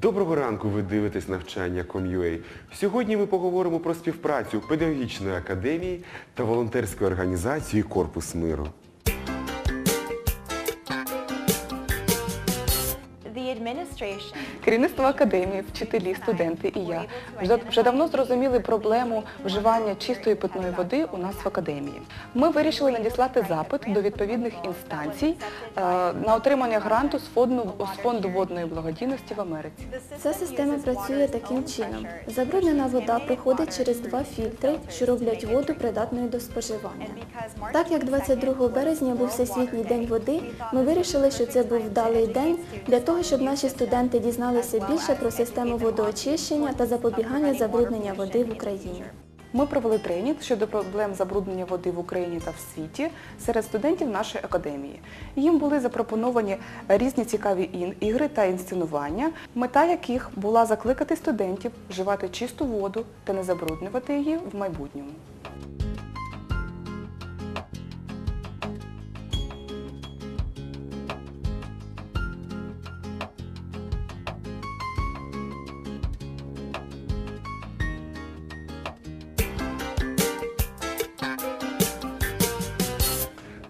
Доброго ранку, ви дивитесь навчання Com.ua. Сьогодні ми поговоримо про співпрацю педагогічної академії та волонтерської організації Корпус миру. Керівництво академії, вчителі, студенти і я вже, давно зрозуміли проблему вживання чистої питної води у нас в академії. Ми вирішили надіслати запит до відповідних інстанцій е, на отримання гранту з фонду, з фонду водної благодійності в Америці. Ця система працює таким чином. Забруднена вода проходить через два фільтри, що роблять воду придатною до споживання. Так як 22 березня був Всесвітній день води, ми вирішили, що це був вдалий день для того, щоб наші студенти дізналися більше про систему водоочищення та запобігання забруднення води в Україні. Ми провели тренінг щодо проблем забруднення води в Україні та в світі серед студентів нашої академії. Їм були запропоновані різні цікаві ігри та інсценування, мета яких була закликати студентів вживати чисту воду та не забруднювати її в майбутньому.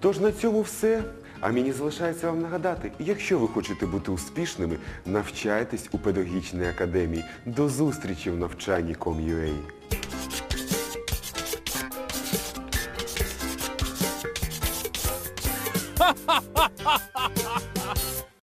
Тож на цьому все. А мені залишається вам нагадати, якщо ви хочете бути успішними, навчайтесь у педагогічній академії. До зустрічі в навчанні Com.ua.